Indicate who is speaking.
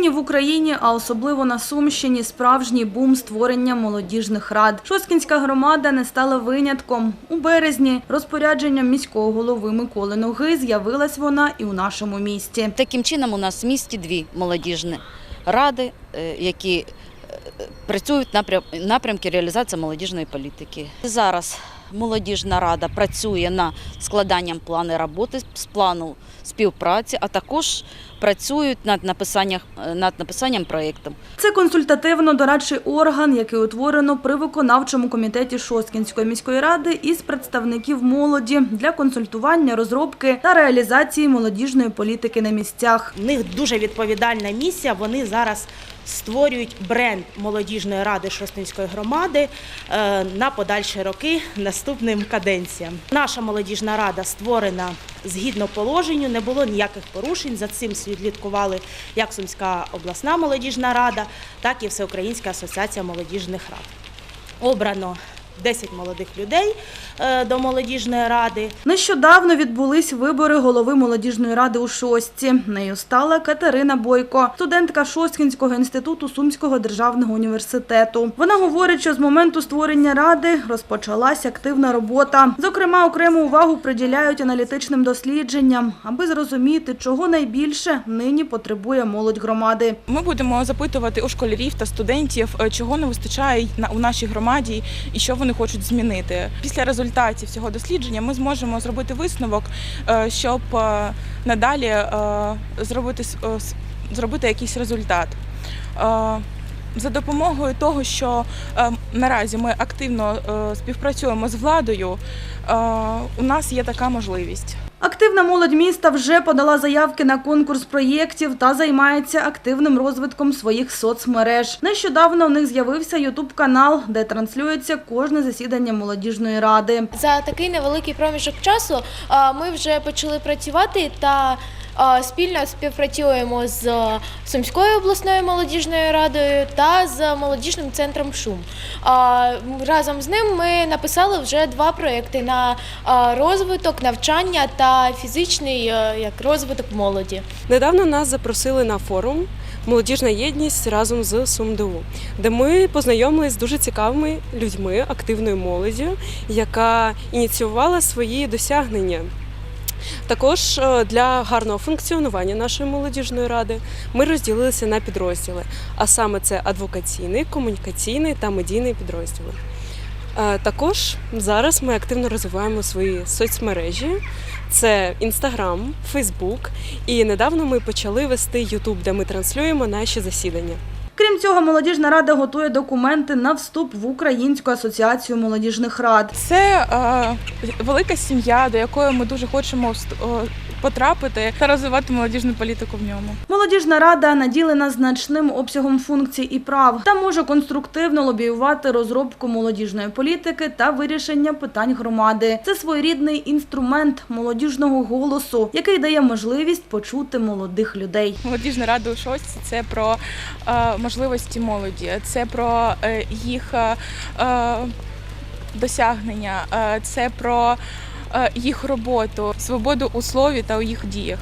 Speaker 1: Нині в Україні, а особливо на Сумщині, справжній бум створення молодіжних рад. Шосткінська громада не стала винятком. У березні розпорядженням міського голови Миколи Ноги з'явилась вона і у нашому місті.
Speaker 2: Таким чином, у нас в місті дві молодіжні ради, е, які е, працюють напрям напрямки реалізації молодіжної політики. Зараз молодіжна рада працює над складанням плану роботи з плану співпраці, а також працюють над написанням над написанням проєкту.
Speaker 1: Це консультативно-дорадчий орган, який утворено при виконавчому комітеті Шосткінської міської ради із представників молоді для консультування, розробки та реалізації молодіжної політики на місцях.
Speaker 3: В них дуже відповідальна місія. Вони зараз створюють бренд молодіжної ради Шостинської громади е, на подальші роки наступним каденціям. Наша молодіжна рада створена згідно положенню, не було ніяких порушень. За цим слідкували як Сумська обласна молодіжна рада, так і Всеукраїнська асоціація молодіжних рад. Обрано 10 молодих людей до молодіжної ради.
Speaker 1: Нещодавно відбулись вибори голови молодіжної ради у Шостці. Нею стала Катерина Бойко, студентка Шосткінського інституту Сумського державного університету. Вона говорить, що з моменту створення ради розпочалась активна робота. Зокрема, окрему увагу приділяють аналітичним дослідженням, аби зрозуміти, чого найбільше нині потребує молодь громади.
Speaker 4: Ми будемо запитувати у школярів та студентів, е, чого не вистачає на- у нашій громаді і що вони хочуть змінити. Після результатів цього дослідження ми зможемо зробити висновок, е, щоб е, надалі е, зробити, зробити якийсь результат. За допомогою того, що наразі ми активно співпрацюємо з владою, у нас є така можливість.
Speaker 1: Активна молодь міста вже подала заявки на конкурс проєктів та займається активним розвитком своїх соцмереж. Нещодавно у них з'явився ютуб-канал, де транслюється кожне засідання молодіжної ради.
Speaker 5: За такий невеликий проміжок часу ми вже почали працювати та спільно співпрацюємо з Сумською обласною молодіжною радою та з молодіжним центром Шум. Разом з ним ми написали вже два проекти на розвиток, навчання та фізичний е, як розвиток молоді.
Speaker 6: Недавно нас запросили на форум Молодіжна єдність разом з СумДУ, де ми познайомилися з дуже цікавими людьми, активною молоддю, яка ініціювала свої досягнення. Також е, для гарного функціонування нашої молодіжної ради ми розділилися на підрозділи, а саме це адвокаційний, комунікаційний та медійний підрозділи. Е, Також зараз ми активно розвиваємо свої соцмережі. Це Інстаграм, Фейсбук. І недавно ми почали вести Ютуб, де ми транслюємо наші засідання.
Speaker 1: Крім цього, молодіжна рада готує документи на вступ в Українську асоціацію молодіжних рад.
Speaker 4: Це е, велика сім'я, до якої ми дуже хочемо потрапити та розвивати молодіжну політику в ньому.
Speaker 1: Молодіжна рада наділена значним обсягом функцій і прав та може конструктивно лобіювати розробку молодіжної політики та вирішення питань громади. Це своєрідний інструмент молодіжного голосу, який дає можливість почути молодих людей.
Speaker 4: Молодіжна рада у шостці це про е, можливості молоді, це про е, їх е, досягнення, це про їх роботу, свободу у слові та у їх діях.